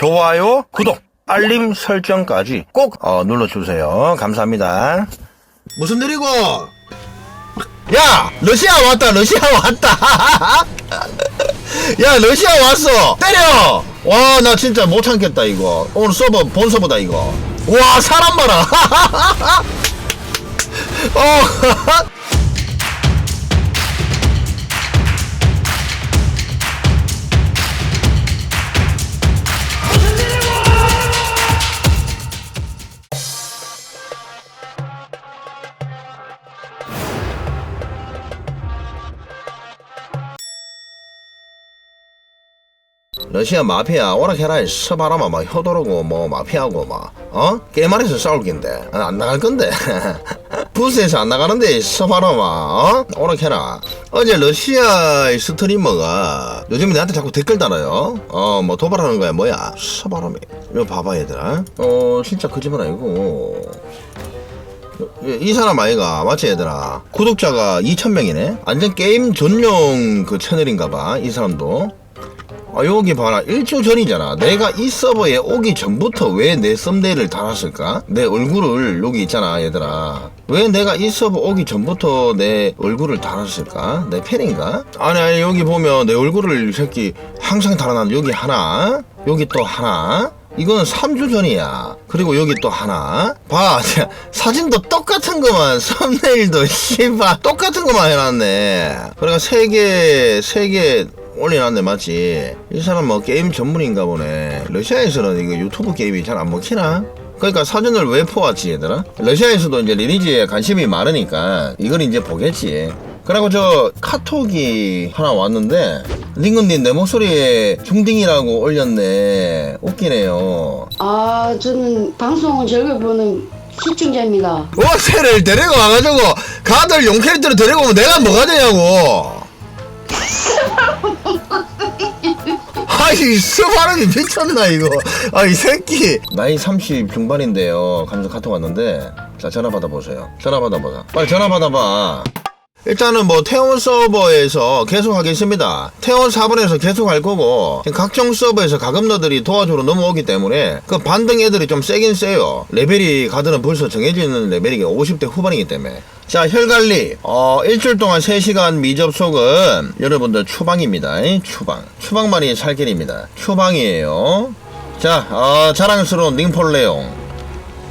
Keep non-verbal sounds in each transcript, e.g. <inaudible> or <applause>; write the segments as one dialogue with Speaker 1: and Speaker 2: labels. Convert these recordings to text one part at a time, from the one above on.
Speaker 1: 좋아요, 구독, 알림 설정까지 꼭 어, 눌러주세요. 감사합니다. 무슨 일이고? 야! 러시아 왔다, 러시아 왔다! <laughs> 야, 러시아 왔어! 때려! 와, 나 진짜 못 참겠다, 이거. 오늘 서버, 본 서버다, 이거. 와, 사람 봐라! <laughs> 어, <laughs> 러시아 마피아 오락해라 서바라마. 막 효도르고 뭐 마피아고 막 어? 게임안에서 싸울 낀데. 아, 안 나갈 건데. <laughs> 부스에서 안 나가는데 서바라마 어? 오락해라. 어제 러시아 스트리머가 요즘에 나한테 자꾸 댓글 달아요. 어 뭐 도발하는 거야 뭐야. 서바라미 이거 봐봐 얘들아. 어 진짜 거짓말 아니고. 이 사람 아이가 맞지 얘들아? 구독자가 2,000명이네? 완전 게임 전용 그 채널인가봐 이 사람도 아 여기 봐라 일주 전이잖아 내가 이 서버에 오기 전부터 왜 내 썸네일을 달았을까 내 얼굴을 여기 있잖아 얘들아 왜 내가 이 서버 오기 전부터 내 얼굴을 달았을까 내 팬인가 아니 아니 여기 보면 내 얼굴을 이 새끼 항상 달아놨는데 여기 하나 여기 또 하나 이거는 3주 전이야. 그리고 여기 또 하나. 봐. 사진도 똑같은 거만, <laughs> 썸네일도, 씨발, 똑같은 거만 해놨네. 그러니까 세 개, 세개 올려놨네, 맞지? 이 사람 뭐 게임 전문인가 보네. 러시아에서는 이거 유튜브 게임이 잘 안 먹히나? 그러니까 사진을 왜 퍼왔지, 얘들아? 러시아에서도 이제 리니지에 관심이 많으니까 이걸 이제 보겠지. 그리고 저 카톡이 하나 왔는데 링건님 내 목소리에 중딩이라고 올렸네 웃기네요
Speaker 2: 아, 저는 방송을 즐겨 보는 시청자입니다.
Speaker 1: 워세를 데리고 와가지고 가들 용 캐릭터를 데리고 오면 내가 뭐가 되냐고 <laughs> 아이 스바람이 미쳤나 이거? 아이 새끼. 나이 30 중반인데요. 가면서 카톡 왔는데 자 전화 받아보세요. 전화 받아보자. 빨리 전화 받아봐. 일단은 뭐 태원 서버에서 계속 하겠습니다. 태원 4번에서 계속 할 거고 각종 서버에서 가금너들이 도와주러 넘어오기 때문에 그 반등 애들이 좀 세긴 세요. 레벨이 가드는 벌써 정해지는 레벨이 50대 후반이기 때문에 자 혈관리 어 일주일 동안 3시간 미접속은 여러분들 추방입니다. 이 추방 추방만이 살 길입니다. 추방이에요. 자 어, 자랑스러운 닝폴레옹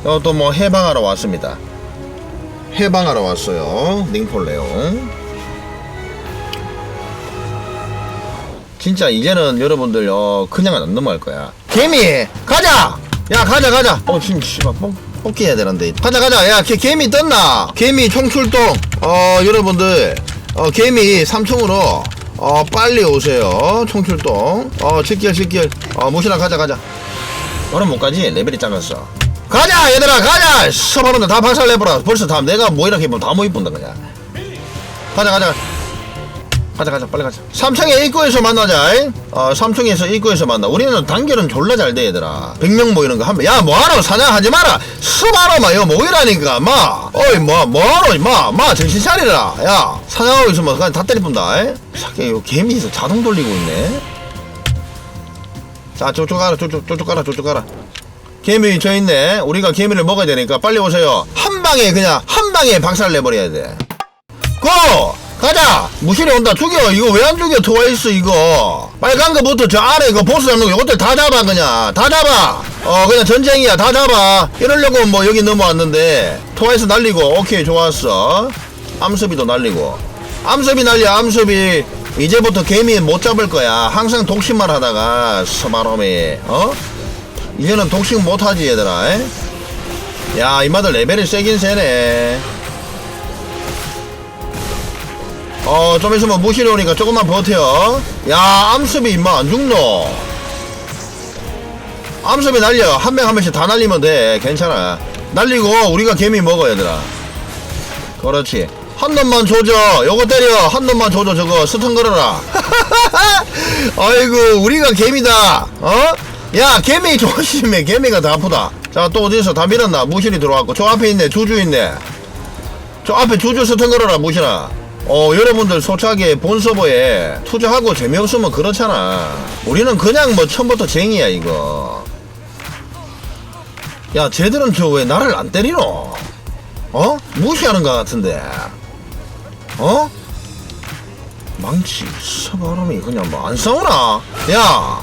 Speaker 1: 이것도 뭐 해방하러 왔습니다. 해방하러 왔어요. 닝폴레옹. 진짜 이제는 여러분들 어 그냥 안 넘어갈 거야. 개미 가자. 야 가자 가자. 어 지금 씨발 뽑 뽑기 해야 되는데 가자 가자. 야 개, 개미 떴나? 개미 총출동. 어 여러분들 어 개미 3층으로 어 빨리 오세요. 총출동. 어 직결 직결. 어 무시나 가자 가자. 너는 못 가지 레벨이 작았어. 가자 얘들아 가자 서바른데 다 박살내버려 벌써 다 내가 뭐 이렇게 보면 다 모입본다 그냥 가자 가자 가자 가자 빨리 가자 삼청의 입구에서 만나자 잉? 어 삼청에서 입구에서 만나 우리는 단결은 졸라 잘 돼 얘들아 100명 모이는 거 한번 야 뭐하러 사냥하지 마라 수바로 마 이거 모이라니까 마 어이 뭐 뭐하러 마마 정신 차리라 야 사냥하고 있으면 그냥 다 때리 뿐다 잉? 새끼 이거 개미에서 자동 돌리고 있네 자 저쪽 가라 저쪽 저쪽 가라 저쪽 가라 개미 저 있네. 우리가 개미를 먹어야 되니까 빨리 오세요. 한 방에 그냥 한 방에 박살 내버려야 돼. 고! 가자! 무실이 온다. 죽여. 이거 왜 안 죽여? 트와이스 이거. 빨간 거부터 저 아래 그 보스 잡는 거 이것들 다 잡아 그냥. 다 잡아. 어 그냥 전쟁이야. 다 잡아. 이러려고 뭐 여기 넘어왔는데 트와이스 날리고 오케이 좋았어. 암섭이도 날리고. 암섭이 날려 암섭이. 이제부터 개미 못 잡을 거야. 항상 독심만 하다가 스마롬이 어? 이제는 독식 못하지 얘들아 에? 야 이마들 레벨이 세긴 세네 어 좀 있으면 무시리 오니까 조금만 버텨. 야 암습이 임마 안 죽노? 암습이 날려. 한 명 한 명씩 다 날리면 돼. 괜찮아. 날리고 우리가 개미 먹어 얘들아. 그렇지. 한 놈만 조져. 요거 때려. 한 놈만 조져 저거. 스턴 걸어라. <laughs> 아이고 우리가 개미다. 어? 야 개미 조심해. 개미가 더 아프다. 자 또 어디서 다 밀었나? 무신이 들어왔고. 저 앞에 있네. 주주 있네. 저 앞에 주주 스턴 걸어라 무신아 어 여러분들 소차게 본 서버에 투자하고 재미없으면 그렇잖아. 우리는 그냥 뭐 처음부터 쟁이야 이거. 야 쟤들은 저 왜 나를 안 때리노? 어? 무시하는 것 같은데. 어? 망치 서바람이 그냥 뭐 안 싸우나? 야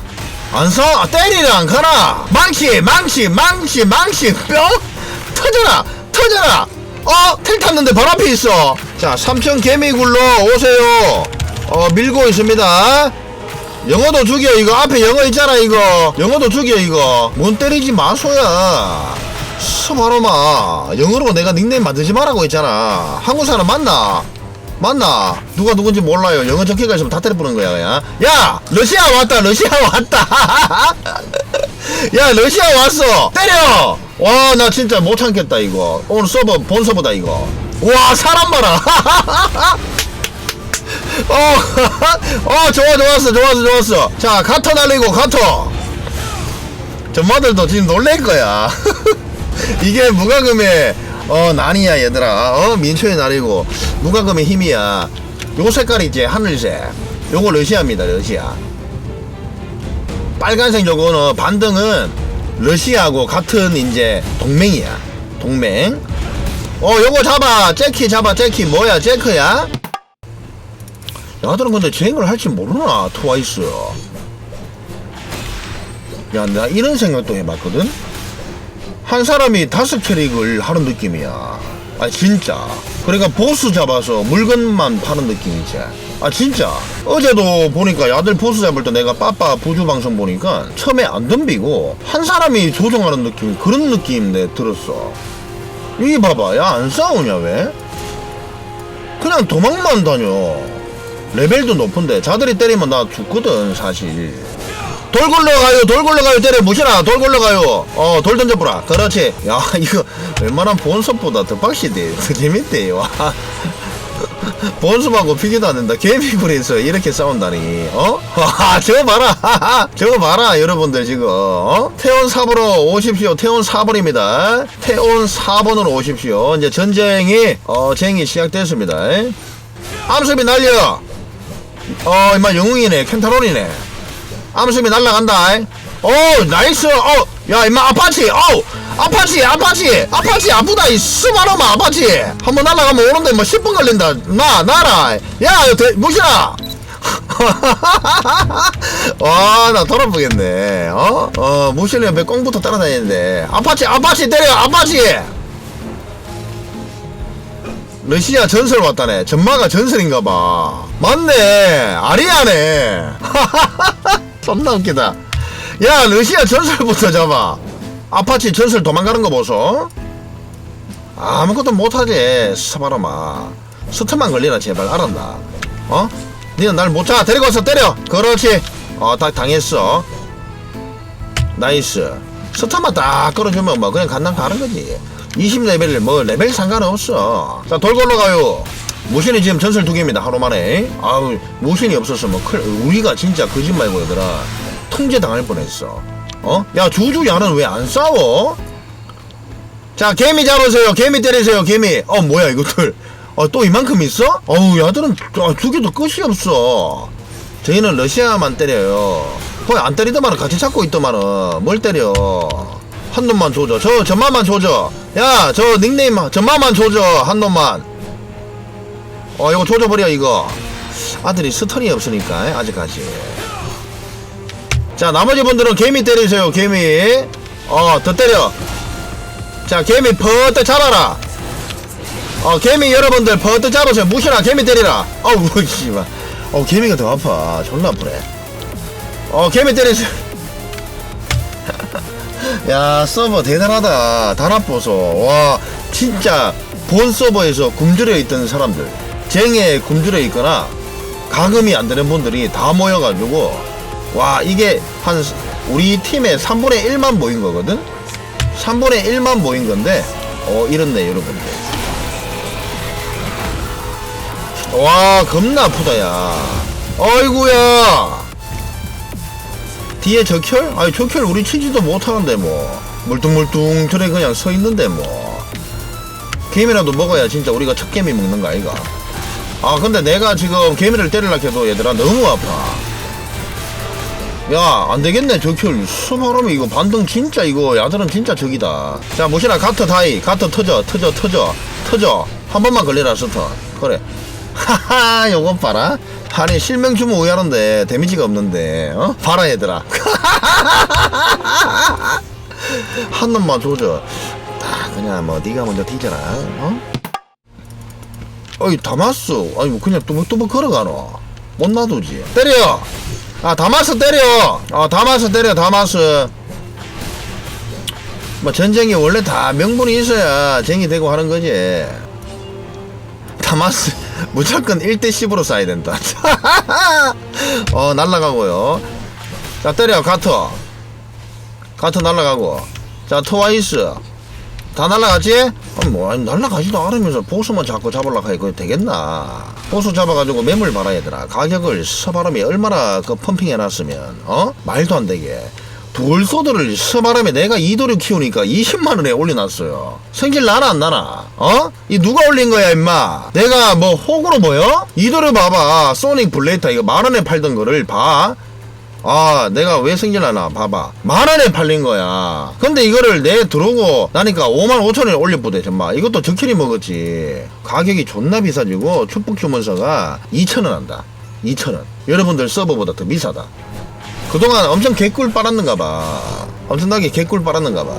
Speaker 1: 안 싸워 아, 때리려 안 가나? 망치 망치 망치 망치. 뿅! 터져라! 터져라 어? 텔 탔는데 바로 앞에 있어. 자 삼천 개미굴로 오세요. 어 밀고 있습니다. 영어도 죽여 이거 앞에 영어 있잖아 이거. 영어도 죽여 이거. 뭔 때리지 마소야. 스바로마. 영어로 내가 닉네임 만들지 말라고 했잖아. 한국 사람 맞나? 맞나? 누가 누군지 몰라요. 영어 적혀가 있으면 다 때려 부는 거야 그냥. 야 러시아 왔다 러시아 왔다 <laughs> 야 러시아 왔어 때려 와 나 진짜 못 참겠다 이거 오늘 서버 본 서버다 이거 와 사람 봐라 <laughs> 어, <laughs> 어, 좋아, 좋았어, 좋았어, 좋았어. 자, 가터 날리고, 가터. 전마들도 지금 놀랄 거야. <laughs> 이게 무과금의, 어, 난이야, 얘들아. 어, 민초의 날이고, 무과금의 힘이야. 요 색깔이 이제 하늘색. 요거 러시아입니다, 러시아. 빨간색 요거는 반등은 러시아하고 같은 이제 동맹이야. 동맹. 어, 요거 잡아. 제키 잡아, 제키. 뭐야, 제크야? 야들은 근데 주행을 할줄 모르나 트와이스 야 내가 이런 생각도 해봤거든 한 사람이 다섯 캐릭을 하는 느낌이야 아 진짜 그러니까 보스 잡아서 물건만 파는 느낌이지 아 진짜? 어제도 보니까 야들 보스 잡을 때 내가 빠빠 부주 방송 보니까 처음에 안 덤비고 한 사람이 조종하는 느낌 그런 느낌 내 들었어. 이 봐봐 야 안 싸우냐 왜? 그냥 도망만 다녀. 레벨도 높은데 자들이 때리면 나 죽거든 사실. 돌 굴러가요 돌 굴러가요 때려 무시나 돌 굴러가요. 어 돌 던져보라. 그렇지. 야 <laughs> 이거 웬만한 본섭보다 더 빡시대. 더 재밌대 와 <laughs> <laughs> 본섭하고 비교도 안 된다. 개미굴에서 이렇게 싸운다니. 어? 와 <laughs> 저거 봐라. <laughs> 저거 봐라 여러분들 지금. 어? 태온 4번으로 오십시오. 태온 4번입니다. 태온 4번으로 오십시오. 이제 전쟁이 어 쟁이 시작됐습니다. 암수비 날려. 어 임마 영웅이네. 켄타론이네. 암수비 날라간다. 어 나이스. 어 야 임마 아파치. 어 아파치 아파치 아파치 아프다 이 스바로마 아파치 한번 날라가면 오는데 뭐 10분 걸린다 나 나라 야 대, 무시나 <laughs> 와나 돌아보겠네 어? 어 무시는 왜 꽁부터 따라다니는데 아파치 아파치 때려 아파치 러시아 전설 왔다네. 전마가 전설인가봐. 맞네. 아리아네. <laughs> 존나 웃기다. 야, 러시아 전설부터 잡아. 아파치 전설 도망가는 거 보소. 아무것도 못하지. 스바로마. 스트만 걸리나, 제발. 알았나? 어? 니는 날못 잡아. 데리고 와서 때려. 그렇지. 어, 딱 당했어. 나이스. 스타만 딱 끌어주면 뭐 그냥 간당 가는 거지. 20레벨 뭐 레벨 상관없어. 자 돌걸로 가요. 무신이 지금 전설 두 개입니다 하루 만에. 아우 무신이 없었으면 클 우리가 진짜 거짓말고 얘들아 통제 당할 뻔했어. 어? 야 주주 야는 왜 안 싸워? 자 개미 잡으세요. 개미 때리세요. 개미. 어 뭐야 이것들. 어 또 이만큼 있어? 어우 야들은 아, 두 개도 끝이 없어. 저희는 러시아만 때려요. 거의 안 때리더만은 같이 잡고 있더만은 뭘 때려. 한 놈만 조져. 저 전마만 조져. 야, 저 닉네임 전마만 조져. 한 놈만. 어, 이거 조져버려 이거. 아들이 스턴이 없으니까 아직까지. 자, 나머지 분들은 개미 때리세요. 개미. 어, 더 때려. 자, 개미 퍼뜩 잡아라. 어, 개미 여러분들 퍼뜩 잡으세요. 무시나 개미 때리라. 어우, <laughs> 씨발. 어, 개미가 더 아파. 존나 아프네. 어, 개미 때리세요. <laughs> 야 서버 대단하다 단합보소 와 진짜 본 서버에서 굶주려 있던 사람들 쟁에 굶주려 있거나 가금이 안 되는 분들이 다 모여가지고 와 이게 한 우리 팀의 3분의 1만 모인 거거든? 3분의 1만 모인 건데 어 이렇네 여러분들. 와 겁나 아프다 야. 어이구야. 뒤에 적혈? 아니 적혈 우리 치지도 못하는데 뭐. 물뚱물뚱 저래 그냥 서 있는데 뭐. 개미라도 먹어야 진짜 우리가 첫 개미 먹는 거 아이가? 아 근데 내가 지금 개미를 때리려 해도 얘들아 너무 아파 야, 안 되겠네, 저킬. 스바람이 이거 반등 진짜 이거 야들은 진짜 적이다. 자, 모시나 가트 다이. 가트 터져, 터져, 터져, 터져. 한 번만 걸려라, 스터. 그래. <laughs> 하하, 요건 봐라. 아니, 실명 주면 오해하는데, 데미지가 없는데, 어? 봐라, 얘들아. <laughs> 한 놈만 조져. 딱, 그냥 뭐, 네가 먼저 뒤져라, 어? 어이, 다마스. 아니, 뭐, 그냥 뚜벅뚜벅 걸어가노. 못 놔두지. 때려! 아, 다마스 때려! 아, 다마스 때려, 다마스. 뭐, 전쟁이 원래 다 명분이 있어야 쟁이 되고 하는 거지. 다마스, <laughs> 무조건 1대10으로 쏴야 된다. <laughs> 어, 날라가고요. 자, 때려, 가터. 가터 날라가고. 자, 트와이스. 다 날라갔지? 아니 뭐 아니 날라가지도 않으면서 보수만 자꾸 잡으려고 해 그거 되겠나 보수 잡아가지고 매물 봐라 얘들아 가격을 서바람이 얼마나 그 펌핑해놨으면 어? 말도 안 되게. 돌소드를 서바람에 내가 이도류 키우니까 20만원에 올려놨어요. 생길 나나 안 나나? 어? 이 누가 올린 거야 임마? 내가 뭐 호구로 보여? 이도류 봐봐. 소닉 블레이터 이거 만원에 팔던 거를 봐 아, 내가 왜 생길라나 봐봐. 만 원에 팔린 거야. 근데 이거를 내 들어오고 나니까 5만 5천 원에 올려보대, 정말. 이것도 적혈이 먹었지. 가격이 존나 비싸지고 축복 주문서가 2천 원 한다. 2천 원. 여러분들 서버보다 더 비싸다. 그동안 엄청 개꿀 빨았는가 봐. 엄청나게 개꿀 빨았는가 봐.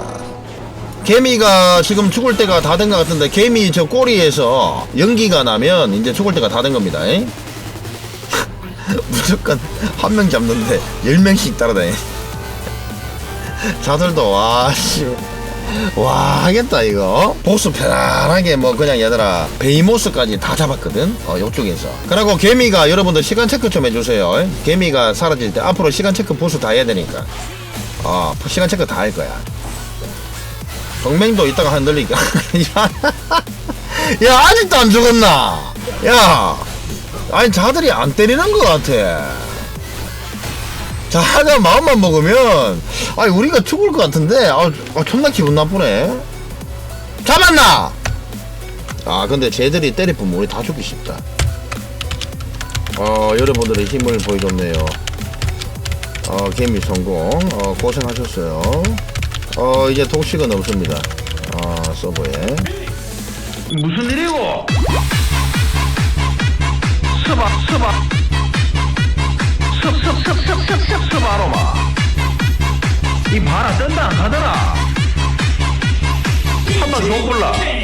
Speaker 1: 개미가 지금 죽을 때가 다 된 것 같은데 개미 저 꼬리에서 연기가 나면 이제 죽을 때가 다 된 겁니다. 잉? <laughs> 무조건 한 명 잡는데 열 명씩 따라다니. 자들도 와 씨. 와 하겠다 이거. 보스 편안하게 뭐 그냥 얘들아 베이모스까지 다 잡았거든? 어 요쪽에서. 그리고 개미가 여러분들 시간 체크 좀 해주세요. 개미가 사라질 때 앞으로 시간 체크 보스 다 해야 되니까. 어 시간 체크 다 할 거야. 동맹도 이따가 흔들리니까 야, <laughs> 야 아직도 안 죽었나? 야 아니 자들이 안 때리는 것 같아. 자가 마음만 먹으면 아니 우리가 죽을 것 같은데 아, 아 존나 기분 나쁘네. 잡았나? 아 근데 쟤들이 때리면 우리 다 죽기 쉽다. 어 여러분들의 힘을 보여줬네요. 어 개미 성공. 어 고생하셨어요. 어 이제 독식은 없습니다. 어 서버에.
Speaker 3: 무슨 일이고? 스바 스바 습습습습습습 스바로마 이 바라 뜬다 안 가더라 한번 더 골라